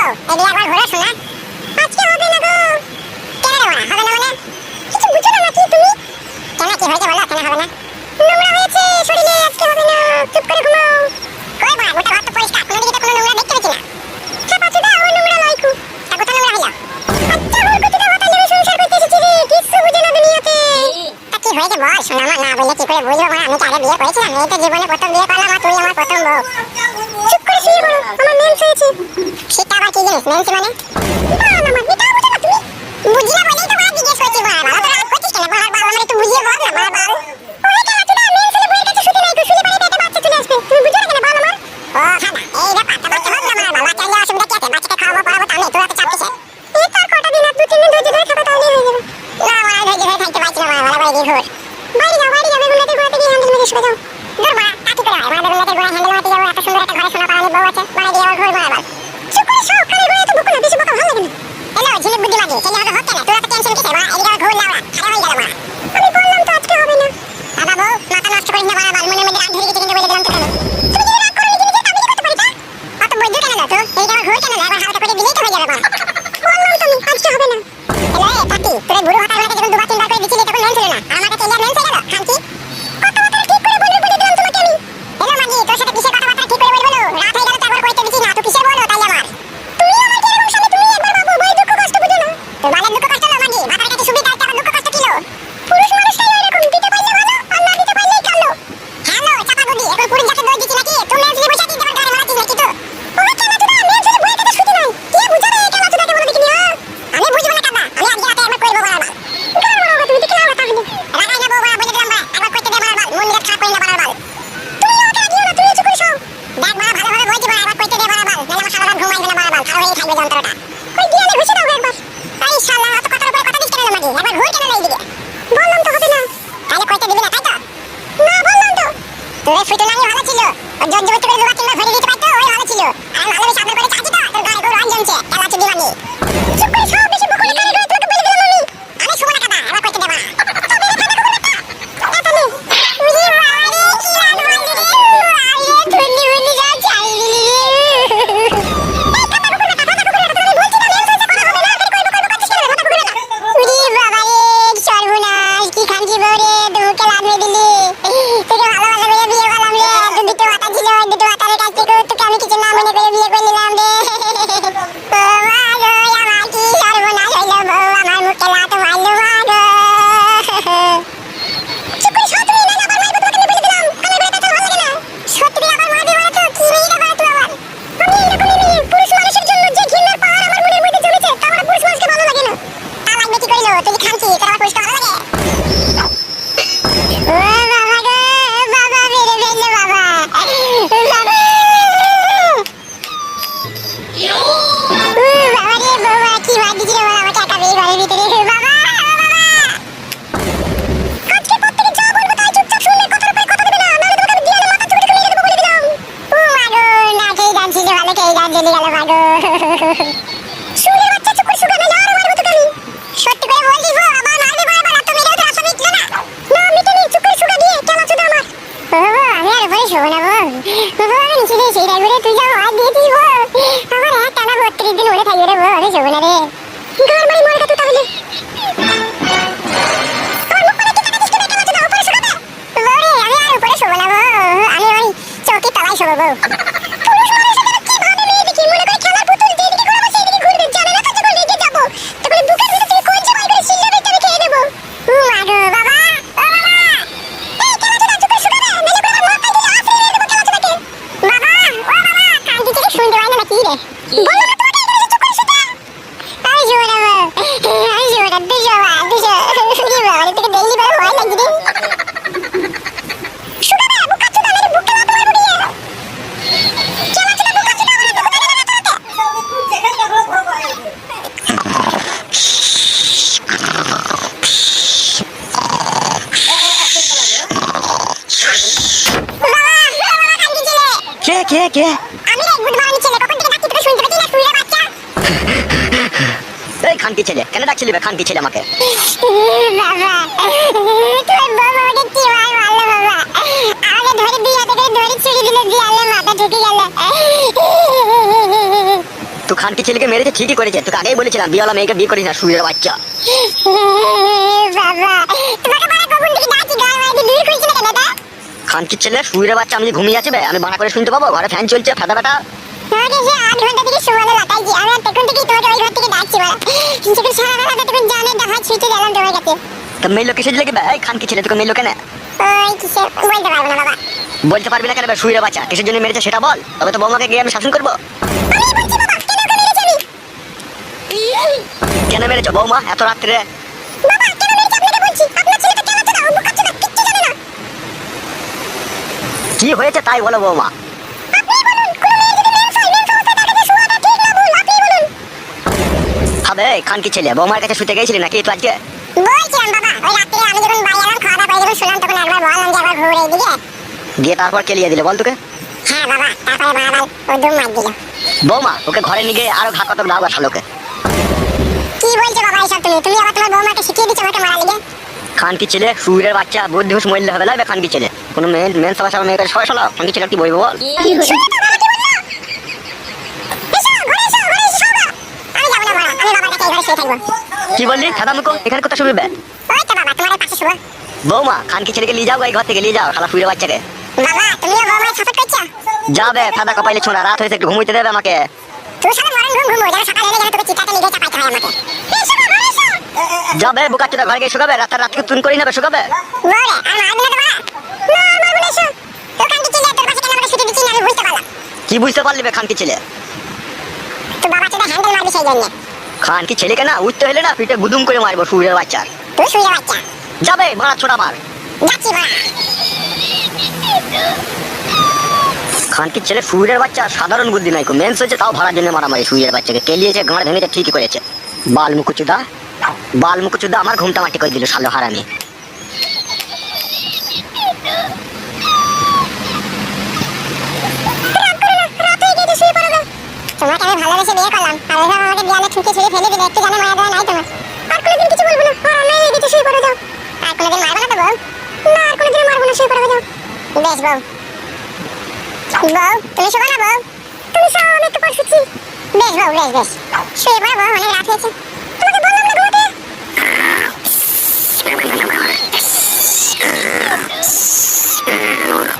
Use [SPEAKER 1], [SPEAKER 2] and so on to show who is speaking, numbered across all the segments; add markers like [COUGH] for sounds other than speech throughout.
[SPEAKER 1] গো এদিকে একবার ঘোরো শোনা। আজকে হবে না গো। কেন রে হবে না মানে? কিছু বুঝো না নাকি তুমি? কেন কি হয়েছে বলো, কেন হবে না? নোংরা হয়েছে শরীরে, আজকে হবে না। চুপ করে ঘুমাও। কই বা গোটা ঘর তো পরিষ্কার, কোনো দিকে কোনো নোংরা দেখতে পেয়েছি না। হ্যাঁ কি জিনিস মেনসি মানে? না না মা মিটা বুঝো না তুমি বুঝিয়া জেনে গেল ভাগো শুনে বাচ্চা চুকুর শুকাবে না আর মারবো তোকে আমি সত্যি করে বলছিস গো আবার মারবে বারবার এত মেরেও তোর আশা মিটলো না। না মিটেনি চুকুর শুকা দিয়ে, কেমন চোদা আমার। ও আমি আর ভয় শোবো না গো। বাবা আমি নিচে দিয়ে সেই রাইবরে তুই যাও, আর দিয়ে দিই গো। আমার এক টানা বত্রিশ দিন ওরে থাকবে রে গো, আমি শোবো রে। ঘর মারি মরে কাটু তাহলে আমি আর উপরে শোবো না গো। আমি ওই চৌকি তলায় শোবো গো। কে আমি রে ছেলে কখন থেকে তুই শুনতে পাচ্ছিস না? বাচ্চা।
[SPEAKER 2] এই খানকি ছেলে কেন ডাকছিলি বে খানকি ছেলে আমাকে?
[SPEAKER 1] বাবা বাবা ভাই ভালো বাবা? ধরে ধরে মাথা ঢুকে গেল।
[SPEAKER 2] তুই খানকি ছেলেকে মেরেছে ঠিকই করেছে তোকে আগেই বলেছিলাম বিয়ালা মেয়েকে বিয়ে করিস না শুয়ে বাচ্চা।
[SPEAKER 1] বাবা তোমাকে
[SPEAKER 2] খানকির ছেলে শুয়ের বাচ্চা আমি ঘুমিয়ে আছে বে, আমি বানা করে শুনতে পাবো ঘরে ফ্যান চলছে ফাটা ফাটা
[SPEAKER 1] বলতে পারব না
[SPEAKER 2] কেন বাচ্চা কিসের জন্য মেরেছে সেটা বল। তবে তো বৌমাকে গিয়ে আমি শাসন করব। কেন মেরেছো বৌমা এত রাত্রে?
[SPEAKER 1] বাবা কেন মেরেছি? আপনাকে বলছি আপনার ছেলে তো কেলাচ্ছে না অমুক করছে না কিচ্ছু জানে না
[SPEAKER 2] কি হয়েছে তাই বলো বৌমা। হবে এই খানকি ছেলে বৌমার কাছে শুতে গেছিলি নাকি তো আজকে?
[SPEAKER 1] বলছিলাম বাবা ওই রাত্রে আমি যখন বাড়ি এলাম খাওয়া দাওয়া করে যখন শুনলাম তখন একবার বললাম যে একবার ঘুরে এদিকে
[SPEAKER 2] গিয়ে তারপর কেলিয়ে দিলে বল তোকে?
[SPEAKER 1] হ্যাঁ বাবা তারপরে বাবা ও দুম মার দিল।
[SPEAKER 2] বৌমা ওকে ঘরে নিয়ে গিয়ে আরও ঘা কত দাও বসালোকে
[SPEAKER 1] কি বলছো বাবা এসব তুমি? তুমি আবার তোমার বৌমাকে শিখিয়ে দিচ্ছ আমাকে মারা লেগে
[SPEAKER 2] খানকি ছেলে সুরের বাচ্চা বুদ্ধি হুস মরলে হবে না বে খানকি ছেলে। কোনো মেন মেন সবার সবার মেয়েকে সবাই শোনাও খানকি ছেলে কি বলব বল?
[SPEAKER 1] কি বলল? কাছে
[SPEAKER 2] খাদা মুখো এখানে কোথা শুনবে
[SPEAKER 1] ওই তো বাবা তোমার পাশে শুবো
[SPEAKER 2] বৌমা খানকি ছেলেকে নিয়ে যাও এই ঘর থেকে নিয়ে যাও শালা সুরের বাচ্চাকে।
[SPEAKER 1] বাবা তুমিও বৌমায় সাপোর্ট করছ
[SPEAKER 2] যাবে সাদা কপাইলে ছোঁড়া রাত হয়েছে একটু ঘুমোইতে দেবে আমাকে।
[SPEAKER 1] তুই সারা মরণ ঘুম ঘুমো যেন সকালে যেন তোকে চিতাতে নিজে চাপাইতে হয় আমাকে।
[SPEAKER 2] যাবে বুকা চোদা ঘরে গিয়ে শুকাবে রাত রাত তুন করি নেবে শুকাবে।
[SPEAKER 1] কান কি কেন ছুটি বুঝতে
[SPEAKER 2] পারলি বে খানকি ছেলে খানকি ছেলেকে না উঠতে হলে না পিঠে গুদুম করে মারবো সুরের বাচ্চা। যাবে মারা ছোড়া মার। খানকির ছেলে সুরের বাচ্চা সাধারণ বুদ্ধি নাই মেন্স হয়েছে তাও ভাড়ার জন্য মারামারি সুরের বাচ্চাকে। কেলিয়েছে গাঁড় ভেঙেছে ঠিকই করেছে। বাল মুকুচুদা বাল মুকুচুদা আমার ঘুমটা মাটি করে দিল সালো হারামি।
[SPEAKER 1] আর পড়ে আর না না, আর পড়ে বেশ বউ। তুমি শোবো বউ? তুমি সব আমি একটু পর শুচ্ছি। বেশ বউ, বেশ বেশ। শুয়ে বউ, অনেক রাত হয়েছে তোমাকে বললাম না ঘুমাতে হ্যাঁ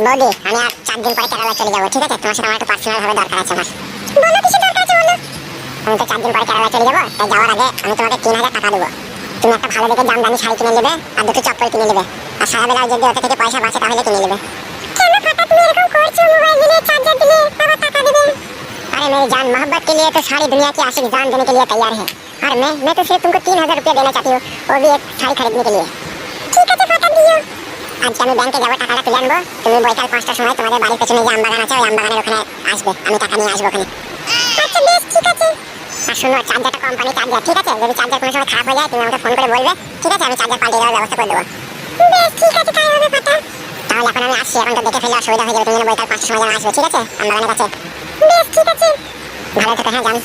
[SPEAKER 1] বৌদি আমি আর চার দিন পরে কেরালা চলে যাবো ঠিক আছে তোমার সাথে আমার একটু পার্সোনাল ভাবে দরকার আছে আমার বলো কিছু দরকার আছে বলো আমি তো চার দিন পরে কেরালা চলে যাবো তাই যাওয়ার আগে আমি তোমাকে তিন হাজার টাকা দেবো তুমি একটা ভালো দেখে জামদানি শাড়ি কিনে নেবে আর দুটো চপ্পল কিনে নেবে আর সারা বেলা যদি ওটা থেকে পয়সা বাঁচে তাহলে কিনে নেবে কেন ফাটা তুমি এরকম করছো মোবাইল দিলে চার্জার দিলে বাবা টাকা দেবে अरे मेरी जान मोहब्बत के लिए तो सारी दुनिया की आशिक जान देने के लिए तैयार है और मैं मैं तो सिर्फ तुमको तीन हजार रुपया देना चाहती हूँ वो भी एक শাড়ি खरीदने के लिए ঠিক আছে ফাটা দিও আজকে আমি ব্যাংকে যাব, টাকাটা তুলে আনব। তুমি বৈকাল পাঁচটার সময় তোমাদের বাড়ির পেছনে যে আম বাগান আছে, ওই আম বাগানের ওখানে আসবে। আমি টাকা নিয়ে আসব ওখানে। আচ্ছা বেশ, ঠিক আছে। আর শোনো চার্জারটা কোম্পানি চার্জার ঠিক আছে? যদি চার্জার কোনো সময় খারাপ হয়ে যায়, তুমি আমাকে ফোন করে বলবে। ঠিক আছে, আমি চার্জার পাল্টে দেওয়ার ব্যবস্থা করে দেবো। ঠিক আছে, তাই হবে ফাটা তাহলে এখন আমি আসছি, এখন তো দেখে ফেলে অসুবিধা হয়ে যাবে। তুমি যেন বৈকাল পাঁচটার সময় যেন আসবে, ঠিক আছে? আম বাগানের কাছে। বেশ, ঠিক আছে। ভালো থেকো হ্যাঁ জান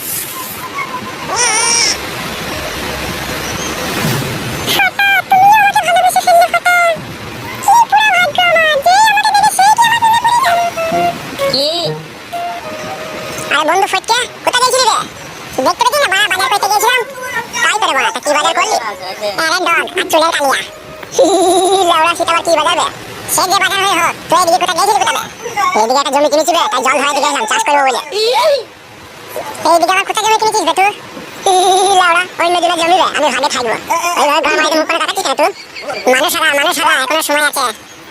[SPEAKER 1] বন্ধু ফটকে কোথায় গেছিলি রে? দেখতে পেয়েছি না? বাবা বাজার করতে গেছিলাম তাই করে বলা কি বাজার করলি? হ্যাঁ আরে ডগ আর চুলের কালিয়া। [LAUGHS] লাউড়া সেটা আবার কি বাজাবে? সে যে বাজার হয়ে হোক, তুই এদিকে কোথায় গেছিলি কোথাবে এদিকে একটা জমি কিনেছি রে তাই জল ধরাইতে গেছিলাম চাষ করব বলে। এইদিকে আবার কোথায় জমি কিনেছিস রে তুই? [LAUGHS] আমি ভাগে থাকব ওইভাবে ঘর মাইতে মুখ করে কাটাচ্ছিস না তুই? মানুষ হারা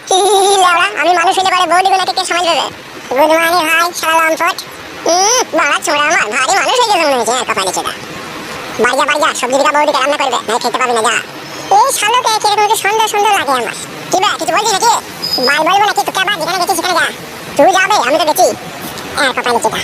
[SPEAKER 1] [LAUGHS] আমি মানুষ হইলে পরে বৌদিগুলোকে কে সময় দেবে। গুড মর্নিং ভাই সারা লম্পট। বাবা ছোড়া আমার, ভারী মানুষ হয়ে গেছে মনে হয়েছে আর কপালে ছেড়া বাড়িয়া বাড়িয়া সবজি দিকা বৌদিকে রান্না করবে, নাই খেতে পাবি না, যা। এই শালোকে কীরকম একটু সুন্দর সুন্দর লাগে আমার। কি বে, কিছু বলছি নাকি? বাল বলব নাকি, তোকে আবার যেখানে গেছিস সেখানে যা। তুই যাবে, আমি তো গেছি। আর কপালে ছেড়া